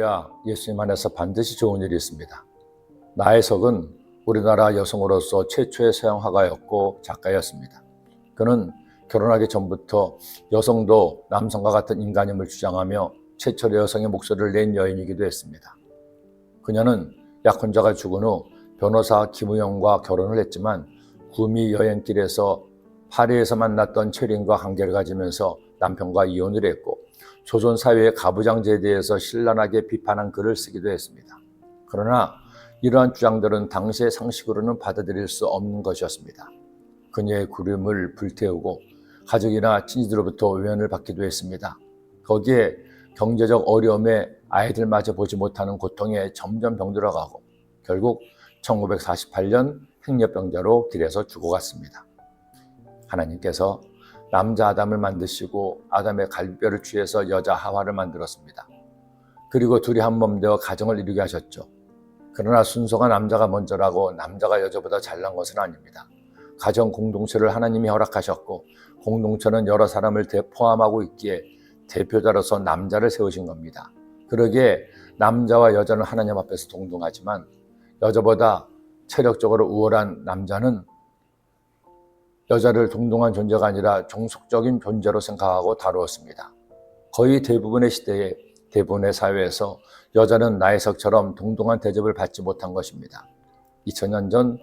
할렐루야, 예수님 안에서 반드시 좋은 일이 있습니다. 나혜석은 우리나라 여성으로서 최초의 서양 화가였고 작가였습니다. 그는 결혼하기 전부터 여성도 남성과 같은 인간임을 주장하며 최초로 여성의 목소리를 낸 여인이기도 했습니다. 그녀는 약혼자가 죽은 후 변호사 김우영과 결혼을 했지만 구미 여행길에서 파리에서 만났던 최린과 관계를 가지면서 남편과 이혼을 했고 조선 사회의 가부장제에 대해서 신랄하게 비판한 글을 쓰기도 했습니다. 그러나 이러한 주장들은 당시의 상식으로는 받아들일 수 없는 것이었습니다. 그녀의 구름을 불태우고 가족이나 친지들로부터 외면을 받기도 했습니다. 거기에 경제적 어려움에 아이들마저 보지 못하는 고통에 점점 병들어가고 결국 1948년 행렬병자로 길에서 죽어갔습니다. 하나님께서 남자 아담을 만드시고 아담의 갈비뼈를 취해서 여자 하와를 만들었습니다. 그리고 둘이 한 몸 되어 가정을 이루게 하셨죠. 그러나 순서가 남자가 먼저라고 남자가 여자보다 잘난 것은 아닙니다. 가정 공동체를 하나님이 허락하셨고 공동체는 여러 사람을 포함하고 있기에 대표자로서 남자를 세우신 겁니다. 그러기에 남자와 여자는 하나님 앞에서 동등하지만 여자보다 체력적으로 우월한 남자는 여자를 동등한 존재가 아니라 종속적인 존재로 생각하고 다루었습니다. 거의 대부분의 시대에 대부분의 사회에서 여자는 나혜석처럼 동등한 대접을 받지 못한 것입니다. 2000년 전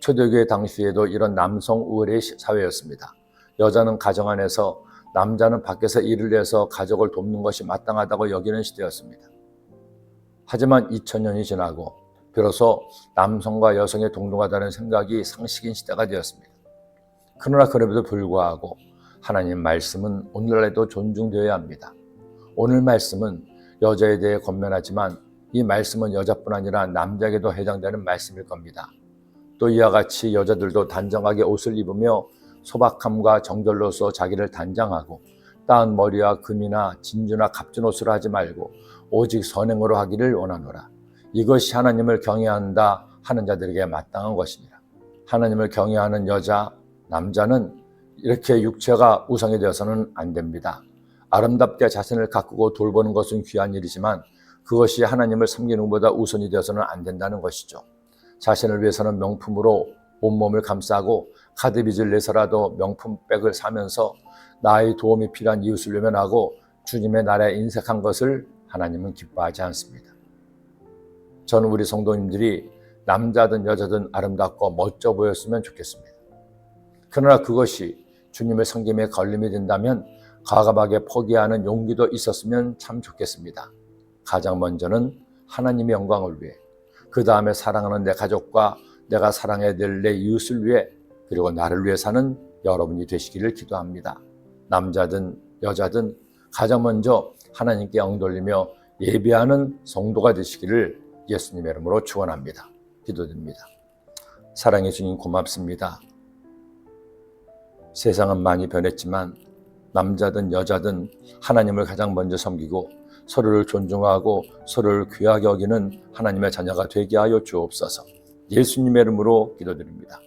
초대교회 당시에도 이런 남성 우월의 사회였습니다. 여자는 가정 안에서 남자는 밖에서 일을 해서 가족을 돕는 것이 마땅하다고 여기는 시대였습니다. 하지만 2000년이 지나고 비로소 남성과 여성의 동등하다는 생각이 상식인 시대가 되었습니다. 그러나 그럼에도 불구하고 하나님 말씀은 오늘날에도 존중되어야 합니다. 오늘 말씀은 여자에 대해 권면하지만 이 말씀은 여자뿐 아니라 남자에게도 해당되는 말씀일 겁니다. 또 이와 같이 여자들도 단정하게 옷을 입으며 소박함과 정절로서 자기를 단장하고 따은 머리와 금이나 진주나 값진 옷으로 하지 말고 오직 선행으로 하기를 원하노라. 이것이 하나님을 경외한다 하는 자들에게 마땅한 것이니라. 하나님을 경외하는 여자, 남자는 이렇게 육체가 우상이 되어서는 안 됩니다. 아름답게 자신을 가꾸고 돌보는 것은 귀한 일이지만 그것이 하나님을 섬기는 것보다 우선이 되어서는 안 된다는 것이죠. 자신을 위해서는 명품으로 온몸을 감싸고 카드 빚을 내서라도 명품 백을 사면서 나의 도움이 필요한 이웃을 외면하고 주님의 나라에 인색한 것을 하나님은 기뻐하지 않습니다. 저는 우리 성도님들이 남자든 여자든 아름답고 멋져 보였으면 좋겠습니다. 그러나 그것이 주님의 성김에 걸림이 된다면 과감하게 포기하는 용기도 있었으면 참 좋겠습니다. 가장 먼저는 하나님의 영광을 위해, 그 다음에 사랑하는 내 가족과 내가 사랑해야 될 내 이웃을 위해, 그리고 나를 위해 사는 여러분이 되시기를 기도합니다. 남자든 여자든 가장 먼저 하나님께 엉돌리며 예배하는 성도가 되시기를 예수님의 이름으로 축원합니다. 기도드립니다. 사랑해 주님 고맙습니다. 세상은 많이 변했지만 남자든 여자든 하나님을 가장 먼저 섬기고 서로를 존중하고 서로를 귀하게 여기는 하나님의 자녀가 되게 하여 주옵소서. 예수님의 이름으로 기도드립니다.